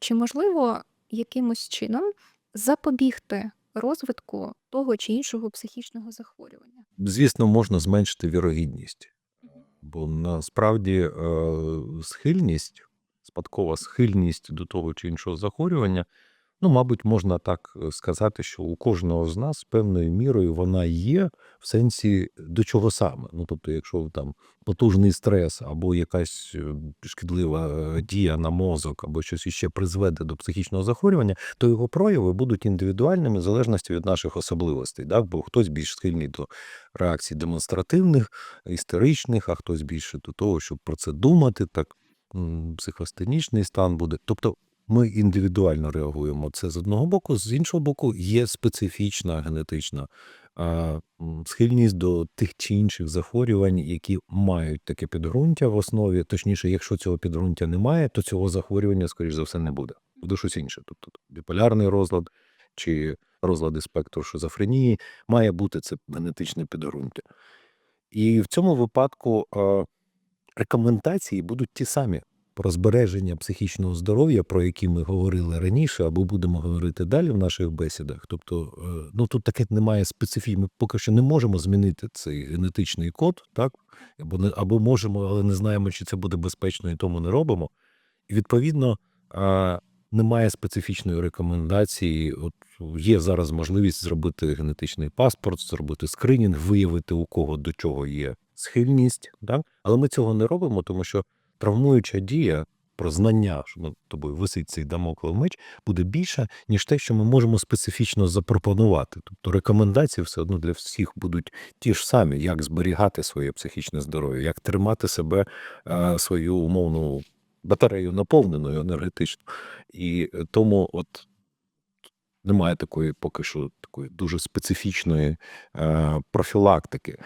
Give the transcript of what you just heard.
Чи можливо якимось чином запобігти розвитку того чи іншого психічного захворювання? Звісно, можна зменшити вірогідність, бо насправді е, схильність, спадкова схильність до того чи іншого захворювання, ну, мабуть, можна так е, сказати, що у кожного з нас певною мірою вона є в сенсі до чого саме. Ну, тобто, якщо там потужний стрес або якась е, шкідлива е, дія на мозок, або щось іще призведе до психічного захворювання, то його прояви будуть індивідуальними в залежності від наших особливостей. Так? Бо хтось більш схильний до реакцій демонстративних, істеричних, а хтось більше до того, щоб про це думати, так психостенічний стан буде. Тобто ми індивідуально реагуємо. Це з одного боку, з іншого боку, є специфічна генетична схильність до тих чи інших захворювань, які мають таке підґрунтя в основі. Точніше, якщо цього підґрунтя немає, то цього захворювання, скоріш за все, не буде. Буде щось інше. Тобто біполярний розлад чи розлади спектру шизофренії, має бути це генетичне підґрунтя. І в цьому випадку рекомендації будуть ті самі про збереження психічного здоров'я, про які ми говорили раніше, або будемо говорити далі в наших бесідах. Тобто, е, ну тут таке немає специфії. Ми поки що не можемо змінити цей генетичний код, так або не або можемо, але не знаємо, чи це буде безпечно, і тому не робимо. І відповідно. Немає специфічної рекомендації. От є зараз можливість зробити генетичний паспорт, зробити скринінг, виявити у кого до чого є схильність. Так? Але ми цього не робимо, тому що травмуюча дія про знання, що над тобою висить цей дамоклев меч, буде більша, ніж те, що ми можемо специфічно запропонувати. Тобто рекомендації все одно для всіх будуть ті ж самі, як зберігати своє психічне здоров'я, як тримати себе, е, свою умовну батарею наповненою енергетично. І е, тому от немає такої поки що такої дуже специфічної е, профілактики.